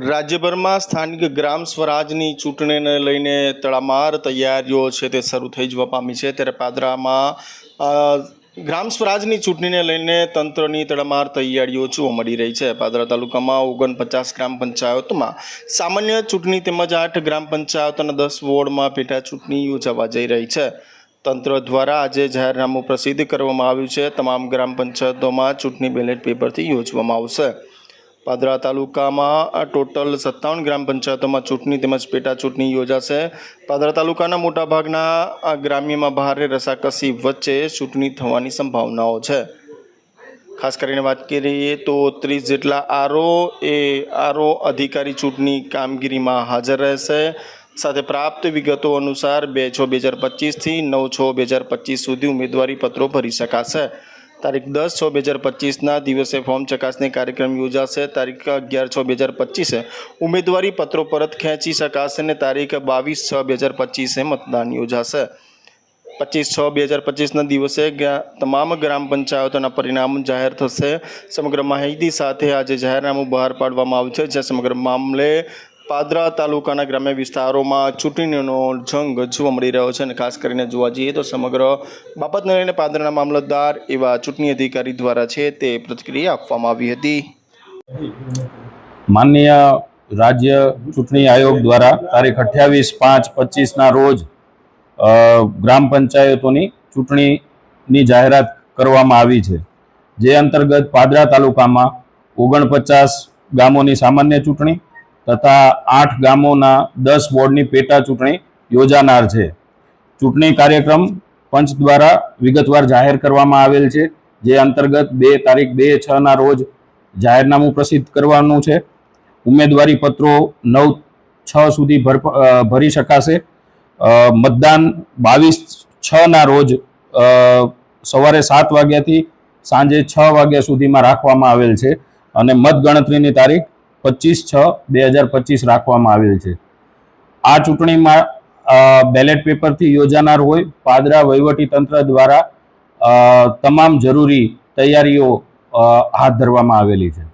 રાજ્યભરમાં સ્થાનિક ગ્રામ સ્વરાજની ચૂંટણીને લઈને તડામાર તૈયારીઓ છે તે શરૂ થઈ જવા પામી છે. ત્યારે પાદરામાં ગ્રામ સ્વરાજની ચૂંટણીને લઈને તંત્રની તડામાર તૈયારીઓ જોવા મળી રહી છે. પાદરા તાલુકામાં ઓગણપચાસ ગ્રામ પંચાયતમાં સામાન્ય ચૂંટણી તેમજ આઠ ગ્રામ પંચાયત અને દસ વોર્ડમાં પેટા ચૂંટણી યોજાવા જઈ રહી છે. તંત્ર દ્વારા આજે જાહેરનામું પ્રસિદ્ધ કરવામાં આવ્યું છે. તમામ ગ્રામ પંચાયતોમાં ચૂંટણી બેલેટ પેપરથી યોજવામાં આવશે. પાદરા તાલુકામાં ટોટલ સત્તાવન ગ્રામ પંચાયતોમાં ચૂંટણી તેમજ પેટા ચૂંટણી યોજાશે. પાદરા તાલુકાના મોટાભાગના ગ્રામ્યમાં ભારે રસાકસી વચ્ચે ચૂંટણી થવાની સંભાવનાઓ છે. ખાસ કરીને વાત કરીએ તો ત્રીસ જેટલા આરો એ આરો અધિકારી ચૂંટણી કામગીરીમાં હાજર રહેશે. સાથે પ્રાપ્ત વિગતો અનુસાર બે છ બે હજાર પચીસથી નવ છ બે હજાર પચીસ સુધી ઉમેદવારી પત્રો ભરી શકાશે. તારીખ દસ છ બે હજાર પચીસના દિવસે ફોર્મ ચકાસણી કાર્યક્રમ યોજાશે. તારીખ અગિયાર છ બે હજાર પચીસે ઉમેદવારી પત્રો પરત ખેંચી શકાશે અને તારીખ બાવીસ છ બે હજાર પચીસે મતદાન યોજાશે. પચીસ છ બે હજાર પચીસના દિવસે તમામ ગ્રામ પંચાયતોના પરિણામ જાહેર થશે. સમગ્ર માહિતી સાથે આજે જાહેરનામું બહાર પાડવામાં આવ્યું છે. જે સમગ્ર મામલે પાદરા તાલુકાના ગ્રામ્ય વિસ્તારોમાં ચૂંટણીનો જંગ જોવા મળી રહ્યો છે અને ખાસ કરીને જોવા જઈએ તો સમગ્ર બાબતને લઈને પાદરાના મામલતદાર એવા ચૂંટણી અધિકારી દ્વારા છે તે પ્રતિક્રિયા આપવામાં આવી હતી. માનનીય રાજ્ય ચૂંટણી આયોગ દ્વારા તારીખ અઠ્યાવીસ પાંચ પચીસના રોજ ગ્રામ પંચાયતોની ચૂંટણીની જાહેરાત કરવામાં આવી છે. જે અંતર્ગત પાદરા તાલુકામાં ઓગણપચાસ ગામોની સામાન્ય ચૂંટણી તથા આઠ ગામોના દસ બોર્ડની પેટા ચૂંટણી યોજાનાર છે. ચૂંટણી કાર્યક્રમ પંચ દ્વારા વિગતવાર જાહેર કરવામાં આવેલ છે, જે અંતર્ગત બે તારીખ બે છના રોજ જાહેરનામું પ્રસિદ્ધ કરવાનું છે. ઉમેદવારી પત્રો નવ છ સુધી ભર શકાશે. મતદાન બાવીસ છના રોજ સવારે સાત વાગ્યાથી સાંજે છ વાગ્યા સુધીમાં રાખવામાં આવેલ છે અને મતગણતરીની તારીખ પચીસ છ, બે હજાર પચીસ રાખવામાં આવેલ છે. આ ચૂંટણીમાં બેલેટ પેપરથી યોજાનાર હોય પાદરા વહીવટી તંત્ર દ્વારા તમામ જરૂરી તૈયારીઓ હાથ ધરવામાં આવેલી છે.